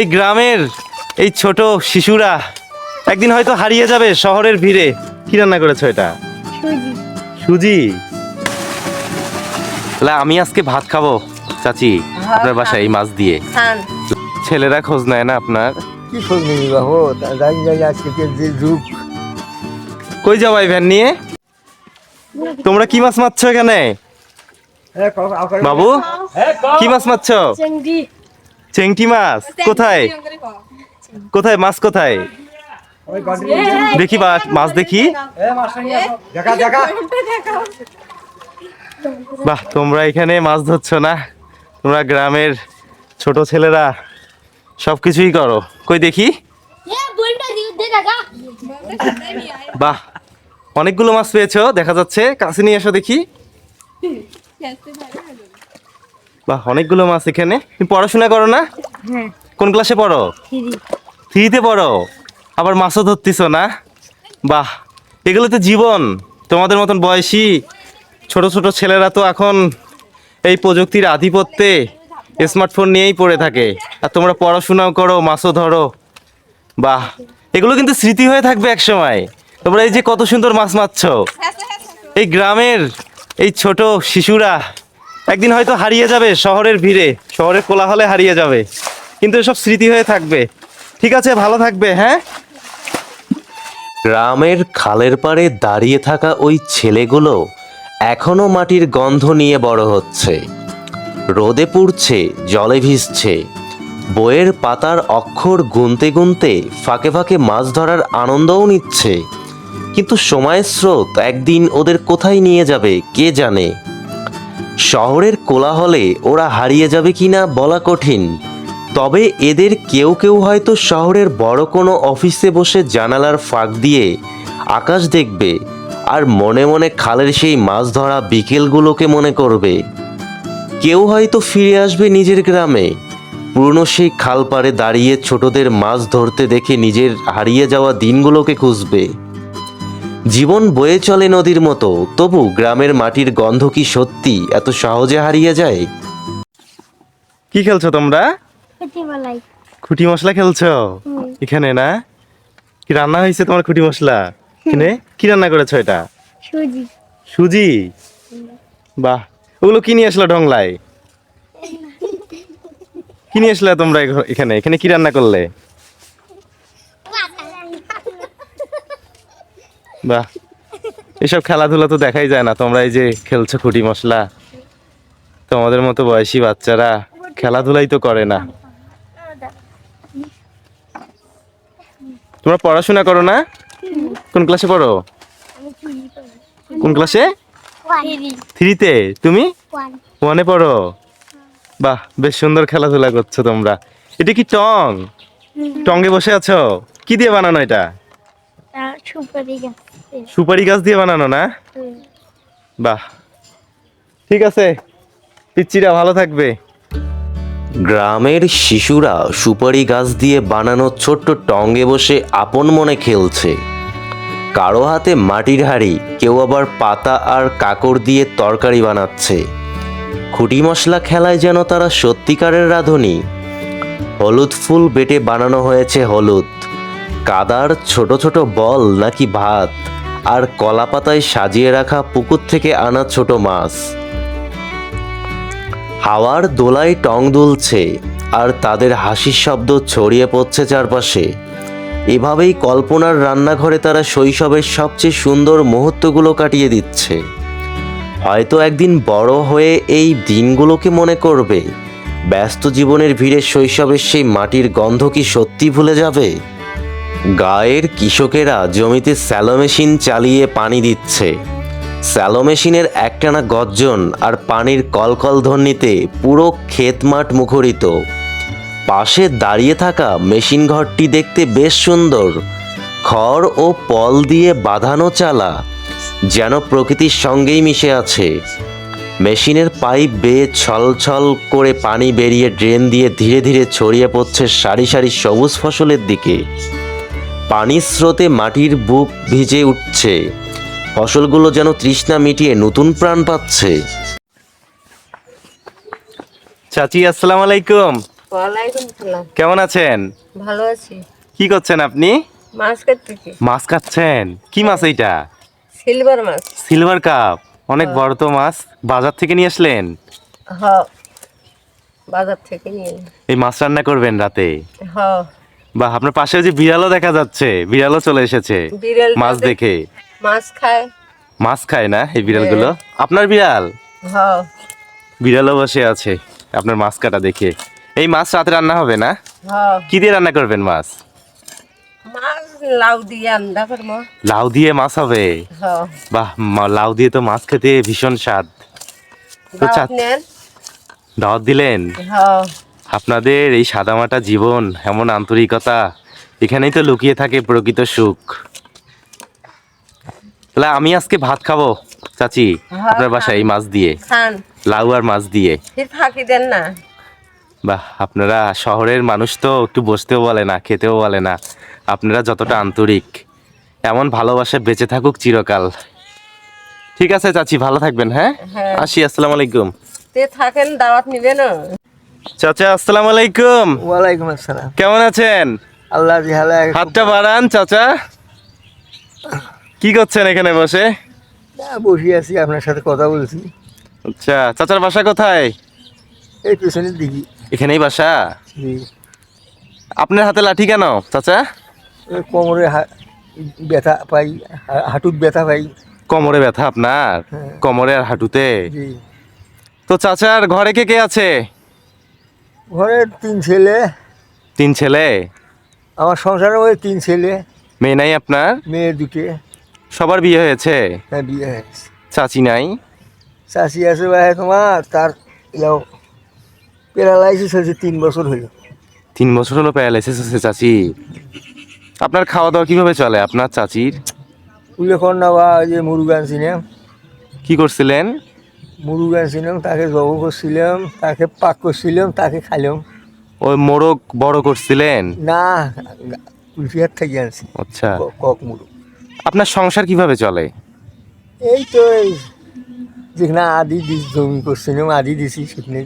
এই গ্রামের এই ছোট শিশুরা একদিন হয়তো হারিয়ে যাবে শহরের ভিড়ে। কি রান্না করেছ এটা? সুজি। তাহলে আমি আজকে ভাত খাব চাচি আপনার বাসায় এই মাছ দিয়ে। ছেলেরা খোঁজ নেয় না আপনার? কি খোঁজ নিবি বাবু? আজকে যে যুগ। কই যাও ভাই ভ্যান নিয়ে? তোমরা কি মাছ মারছো এখানে? বাবু কি মাছ মারছো? চেংড়ি। চেংটি মাছ কোথায়? কোথায় মাছ কোথায়? দেখি বা- মাছ দেখি। দেখা দেখা। বাহ তোমরা এখানে মাছ ধরছো না? তোমরা গ্রামের ছোট ছেলেরা সব কিছুই করো। কই দেখি? বাহ অনেকগুলো মাছ পেয়েছ দেখা যাচ্ছে। কাছে নিয়ে এসো দেখি। বাহ অনেকগুলো মাছ এখানে। তুমি পড়াশোনা করো না? হ্যাঁ। কোন ক্লাসে পড়ো? থ্রি। থ্রিতে পড়ো? আবার মাছও ধরতেছো না? বাহ এগুলো তো জীবন। তোমাদের মতন বয়সী ছোট ছোট ছেলেরা তো এখন এই প্রযুক্তির আধিপত্যে স্মার্টফোন নিয়েই পড়ে থাকে। আর তোমরা পড়াশোনাও করো মাছও ধরো। বাহ এগুলো কিন্তু স্মৃতি হয়ে থাকবে এক সময় তোমরা এই যে কত সুন্দর মাছ মারছো। এই গ্রামের এই ছোট শিশুরা একদিন হয়তো হারিয়ে যাবে শহরের ভিড়ে, শহরের কোলাহলে হারিয়ে যাবে, কিন্তু এসব স্মৃতি হয়ে থাকবে। ঠিক আছে, ভালো থাকবে হ্যাঁ? গ্রামের খালের পাড়ে দাঁড়িয়ে থাকা ওই ছেলেগুলো এখনও মাটির গন্ধ নিয়ে বড় হচ্ছে। রোদে পুড়ছে, জলে ভিজছে। বইয়ের পাতার অক্ষর গুনতে গুনতে ফাঁকে ফাঁকে মাছ ধরার আনন্দও নিচ্ছে। কিন্তু সময়ের স্রোত একদিন ওদের কোথায় নিয়ে যাবে, কে জানে? শহরের কোলাহলে ওরা হারিয়ে যাবে কিনা বলা কঠিন। তবে এদের কেউ কেউ হয়তো শহরের বড় কোনো অফিসে বসে জানালার ফাঁক দিয়ে আকাশ দেখবে আর মনে মনে খালের সেই মাছ ধরা বিকেলগুলোকে মনে করবে। কেউ হয়তো ফিরে আসবে নিজের গ্রামে। পুরনো সেই খাল পাড়ে দাঁড়িয়ে ছোটদের মাছ ধরতে দেখে নিজের হারিয়ে যাওয়া দিনগুলোকে খুঁজবে। জীবন বয়ে চলে নদীর মতো তবু গ্রামের মাটির গন্ধ কি সত্যি এত সহজে হারিয়ে যায়? কি খেলছো তোমরা? খুঁটি মশলা খেলছো? এখানে না? কি রান্না হয়েছে তোমার খুঁটি মশলা? এখানে? কি রান্না করেছ এটা? সুজি। সুজি? বাহ। ওগুলো কি নিয়ে আসলো ঢংলায়? কি নিয়ে আসলে তোমরা এখানে? এখানে কি রান্না করলে? বাহ। এসব খেলাধুলা তো দেখাই যায় না। তোমরা এই যে খেলছো খুঁটি মশলা, তোমাদের মতো বয়সী বাচ্চারা খেলাধুলাই তো করে না। তোমরা পড়াশোনা করো না? কোন ক্লাসে পড়ো? কোন ক্লাসে? থ্রিতে। তুমি? ওয়ানে পড়ো। বাহ, বেশ সুন্দর খেলাধুলা করছ তোমরা। এটা কি টং? টঙ্গে বসে আছো? কি দিয়ে বানানো এটা? সুপারি গাছ সুপারি গাছ দিয়ে বানানো না? বাহ। ঠিক আছে পিচ্চিরা ভালো থাকবে। গ্রামের শিশুরা সুপারি গাছ দিয়ে বানানো ছোট্ট টঙ্গে বসে আপন মনে খেলছে। কারও হাতে মাটির হাঁড়ি কেউ আবার পাতা আর কাকড় দিয়ে তরকারি বানাচ্ছে। খুঁটি মশলা খেলায় যেন তারা সত্যিকারের রাঁধুনি। হলুদ ফুল বেটে বানানো হয়েছে হলুদ। কাদার ছোট ছোট বল নাকি ভাত? আর কলা পাতায় সাজিয়ে রাখা পুকুর থেকে আনা ছোট মাছ। হাওয়ার দোলায় টং দুলছে, আর তাদের হাসির শব্দ ছড়িয়ে পড়ছে চারপাশে। এভাবেই কল্পনার রান্নাঘরে তারা শৈশবের সবচেয়ে সুন্দর মুহূর্তগুলো কাটিয়ে দিচ্ছে। হয়তো একদিন বড় হয়ে এই দিনগুলোকে মনে করবে? ব্যস্ত জীবনের ভিড়ে শৈশবের সেই মাটির গন্ধ কি সত্যি ভুলে যাবে? গায়ের কৃষকেরা জমিতে স্যালো মেশিন চালিয়ে পানি দিচ্ছে। স্যালো মেশিনের একটানা গর্জন আর পানির কলকল ধ্বনিতে পুরো ক্ষেত মাঠ মুখরিত। পাশে দাঁড়িয়ে থাকা মেশিন ঘরটি দেখতে বেশ সুন্দর। খড় ও পল দিয়ে বাঁধানো চালা যেন প্রকৃতির সঙ্গেই মিশে আছে। মেশিনের পাইপ বেয়ে ছলছল করে পানি বেরিয়ে ড্রেন দিয়ে ধীরে ধীরে ছড়িয়ে পড়ছে সারি সারি সবুজ ফসলের দিকে। পানির স্রোতে মাটির বুক ভিজে উঠছে। ফসলগুলো যেন তৃষ্ণা মিটিয়ে নতুন প্রাণ পাচ্ছে। চাচি আসসালামু আলাইকুম। কেমন আছেন? ভালো আছি। কি করছেন আপনি? মাছ কাটতেছি। মাছ কাটছেন? কি মাছ এইটা? সিলভার মাছ। Silver carp. অনেক বড় তো মাছ। বাজার থেকে নিয়ে আসলেন? হ বাজার থেকে নিয়ে এই মাছ রান্না করবেন রাতে? হ বা আপনার পাশে যে বিড়ালও দেখা যাচ্ছে বিড়ালও চলে এসেছে বিড়াল মাছ দেখে। মাছ খায়। মাছ খায় না এই বিড়ালগুলো? আপনার বিড়াল? বিড়ালও বসে আছে আপনার মাছ কাটা দেখে। এই মাছ রাতে রান্না হবে না? কি দিয়ে রান্না করবেন মাছ? লাউ দিয়ে লাউ দিয়ে মাছ হবে? বাহ মা- লাউ দিয়ে তো মাছ খেতে ভীষণ স্বাদ। দাওয়াত দিলেন? আপনাদের এই সাদামাটা জীবন এমন আন্তরিকতা এখানেই তো লুকিয়ে থাকে প্রকৃত সুখ। তাহলে আমি আজকে ভাত খাব চাচি আপনার বাসায় এই মাছ দিয়ে লাউ আর মাছ দিয়ে। ফাঁকি দেন না। বাহ আপনারা শহরের মানুষ তো একটু বসতেও বলে না খেতেও বলে না। আপনারা যতটা আন্তরিক এমন ভালোবাসা বেঁচে থাকুক চিরকাল। ঠিক আছে চাচি ভালো থাকবেন হ্যাঁ? হ্যাঁ। আসি আসসালামু আলাইকুম। তে থাকেন দাওয়াত নিবেন চাচা আসসালামু আলাইকুম। ওয়ালাইকুম আসসালাম। কেমন আছেন? আল্লাহ হাতটা বাড়ান চাচা। কি করছেন এখানে বসে? বসে আছি আপনার সাথে কথা বলছি। আচ্ছা চাচার বাসা কোথায়? এই পেছনের দিকে। এখানেই বাসা? আপনার হাতে লাঠি কেন চাচা? কোমরে ব্যথা পাই হাঁটুর ব্যথা পাই। কোমরে ব্যথা আপনার? হ্যাঁ। কোমরে আর হাঁটুতে? তো চাচার ঘরে কে কে আছে? ঘরের তিন ছেলে। তিন ছেলে? আমার সংসারে ওই তিন ছেলে। মেয়ে নাই আপনার? মেয়ে দুটে। সবার বিয়ে হয়েছে? হ্যাঁ বিয়ে হয়েছে। চাচি নাই? চাষি আছে ভাই তোমার তার প্যারালাইসিস হয়েছে তিন বছর হলো। তিন বছর হলো প্যারালাইসিস আছে চাচি? আপনার খাওয়া দাওয়া কীভাবে চলে আপনার চাচির? উল্লেখন না বা যে মুরুগান ছিলাম কি করছিলেন? মুরুগান ছিলাম তাকে জব করছিলাম তাকে পাক করছিলাম তাকে খাইলাম। ওই মোরগ বড় করছিলেন? না কুলফিহাট থেকে আনছি। আচ্ছা। কক মুরু আপনার সংসার কীভাবে চলে? এই তো যেখানে আদি দিস জমি করছিলাম আদি দিছি সেখানে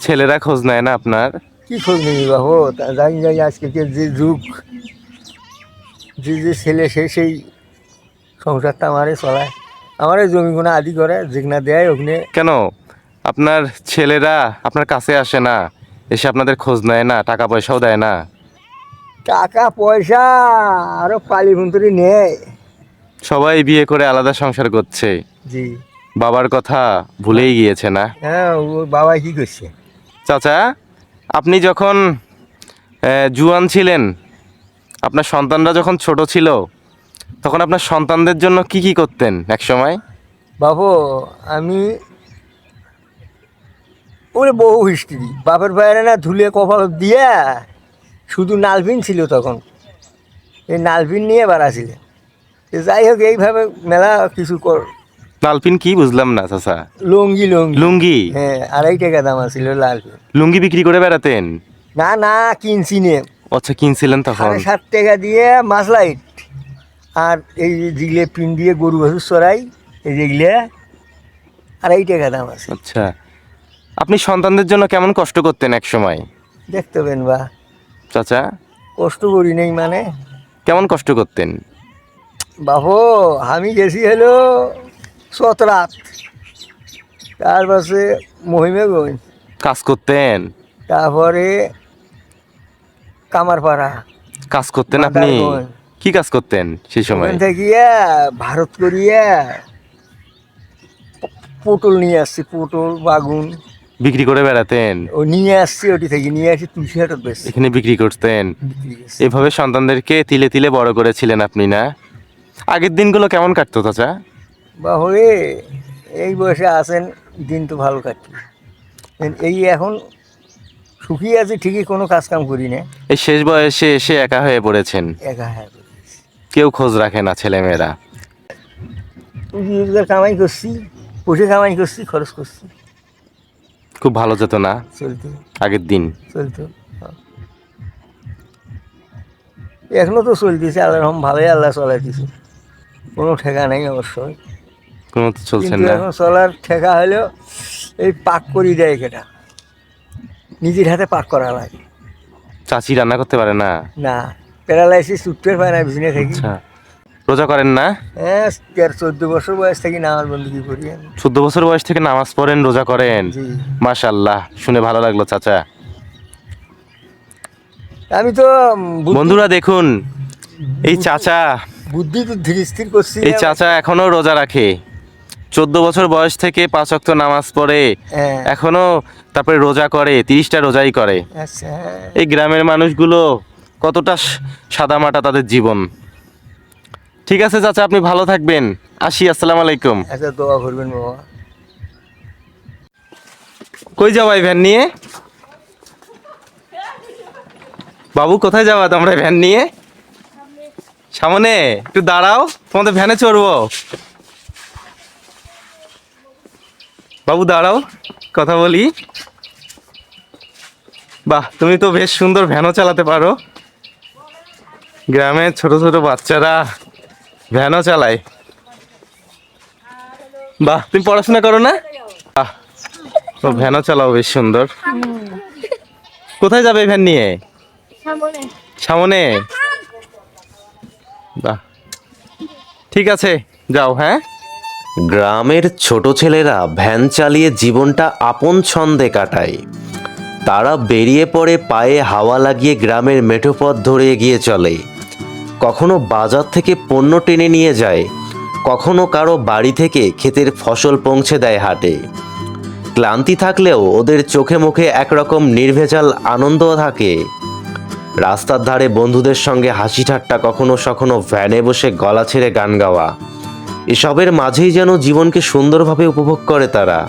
ছেলেরা খোঁজ নেয় না আপনার? কি খোঁজ নেই বাবু? জানি জানি আজকে যে যুগ। যে যে ছেলে সে সেই সংসারটা আমারে চলায়। আমারে জমিগুলো আদি করে যেখানে দেয় ওখানে কেন? আপনার ছেলেরা আপনার কাছে আসে না এসে আপনাদের খোঁজ নেয় না টাকা পয়সাও দেয় না। টাকা পয়সা আরও পালি ভুন্তরি নেয় সবাই বিয়ে করে আলাদা সংসার করছে। জি। বাবার কথা ভুলেই গিয়েছে না। হ্যাঁ ও বাবা কি করছে? চাচা আপনি যখন জুয়ান ছিলেন আপনার সন্তানরা যখন ছোট ছিল তখন আপনার সন্তানদের জন্য কি কি করতেন এক সময় বাবু আমি ওরে বহু হিস্ট্রি। বাপের বাইরে না ধুলে কপাল দিয়া শুধু নালভিন ছিল তখন। এই নালভিন নিয়ে বাড়া ছিল যাই হোক এইভাবে মেলা কিছু কর লালপিন কি বুঝলাম না চাচা? লুঙ্গি লুঙ্গি। লুঙ্গি? হ্যাঁ আড়াই টাকা দাম আছিল লালভিন লুঙ্গি বিক্রি করে বেড়াতেন? না না কিনছি নে। আচ্ছা কিনছিলেন তখন? সাড়ে সাত টাকা দিয়ে মাছ লাইট আর এই যেগুলো পিন দিয়ে গরু বাছুর চড়াই এই যেগুলো আড়াই টাকা দাম আছে। আচ্ছা। আপনি সন্তানদের জন্য কেমন কষ্ট করতেন এক সময়? দেখতে পেন বা। চাচা? কষ্ট করি নেই মানে। কেমন কষ্ট করতেন? বাবু আমি গেছি হলো সতরাত তারপরে মহিমেগঞ্জ কাজ করতেন? তারপরে কামারপাড়া। কাজ করতেন আপনি। কি কাজ করতেন সেই সময়? থেকে ভারত করিয়া পটল নিয়ে আসছি পটল বাগুন। বিক্রি করে বেড়াতেন? ও নিয়ে আসছি ওটি থেকে নিয়ে আসি তুলসী হাটত বেশি। এখানে বিক্রি করতেন? এভাবে সন্তানদেরকে তিলে তিলে বড় করেছিলেন আপনি না? আগের দিনগুলো কেমন কাটতো চাচা? বা হয়ে এই বয়সে আছেন দিন তো ভালো কাটছে এই এখন সুখী আছি ঠিকই কোনো কাজ কাম করি না। এই শেষ বয়সে এসে একা হয়ে পড়েছেন? একা হ্যাঁ কেউ খোঁজ রাখে না ছেলেমেয়েরা। রোজগার কামাই করছি পয়সা কামাই করছি খরচ করছি। খুব ভালো যেত না? চলতো। আগের দিন। চলতো হ্যাঁ। এখনও তো চলতেছে আল্লাহ রহম ভালোই আল্লাহ চলাইতেছে। কোনো ঠেকা নেই অবশ্যই কোনো তো চলছে না। এখন চলার ঠেকা হলেও এই পাক করি দেয় কেটা। নিজের হাতে পাক করা লাগে। চাচি রান্না করতে পারে না? না। প্যারালাইসিস উঠতে পারে না বিছনে থেকে। আচ্ছা। রোজা করেন না? হ্যাঁ চোদ্দ বছর বয়স থেকে নামাজ বন্দি করি চোদ্দ বছর বয়স থেকে নামাজ পড়েন রোজা করেন? মাশাল্লাহ শুনে ভালো লাগল চাচা। আমি তো বন্ধুরা দেখুন এই চাচা বুদ্ধি তো ধীর স্থির করছি এই চাচা এখনও রোজা রাখে। চোদ্দ বছর বয়স থেকে পাঁচ অক্ত নামাজ পড়ে। হ্যাঁ। এখনও তারপরে রোজা করে তিরিশটা রোজাই করে। আচ্ছা। এই গ্রামের মানুষগুলো কতটা সাদামাটা তাদের জীবন। ঠিক আছে চাচা আপনি ভালো থাকবেন। আসি আসসালামু আলাইকুম। আচ্ছা দোয়া করবেন বাবা। কই যাও এই ভ্যান নিয়ে? বাবু কোথায় যাওয়া তোমরা ভ্যান নিয়ে? সামনে একটু দাঁড়াও তোমাদের ভ্যানে চড়বো। বাবু দাঁড়াও কথা বলি। বাহ তুমি তো বেশ সুন্দর ভ্যানও চালাতে পারো। গ্রামের ছোট ছোট বাচ্চারা ভ্যানও চালায়। বাহ তুমি পড়াশোনা করো না? বাহ ও ভ্যানও চালাও বেশ সুন্দর। কোথায় যাবে ভ্যান নিয়ে? সামনে। সামনে? বাহ। ঠিক আছে যাও হ্যাঁ? গ্রামের ছোট ছেলেরা ভ্যান চালিয়ে জীবনটা আপন ছন্দে কাটায়। তারা বেরিয়ে পড়ে পায়ে হাওয়া লাগিয়ে গ্রামের মেঠোপথ ধরে এগিয়ে চলে। কখনো বাজার থেকে পণ্য টেনে নিয়ে যায়, কখনো কারও বাড়ি থেকে ক্ষেতের ফসল পৌঁছে দেয় হাটে। ক্লান্তি থাকলেও ওদের চোখে মুখে একরকম নির্ভেজাল আনন্দ থাকে। রাস্তার ধারে বন্ধুদের সঙ্গে হাসি ঠাট্টা কখনো সখনো ভ্যানে বসে গলা ছেড়ে গান গাওয়া। এসবের মাঝেই যেন জীবনকে সুন্দরভাবে উপভোগ করে তারা।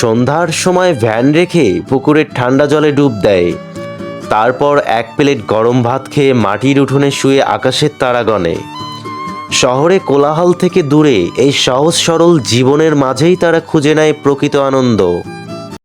সন্ধ্যার সময় ভ্যান রেখে পুকুরের ঠান্ডা জলে ডুব দেয়। তারপর এক প্লেট গরম ভাত খেয়ে মাটির উঠোনে শুয়ে আকাশের তারাগণে শহরে কোলাহল থেকে দূরে, এই সহজ সরল জীবনের মাঝেই তারা খুঁজে নেয় প্রকৃত আনন্দ।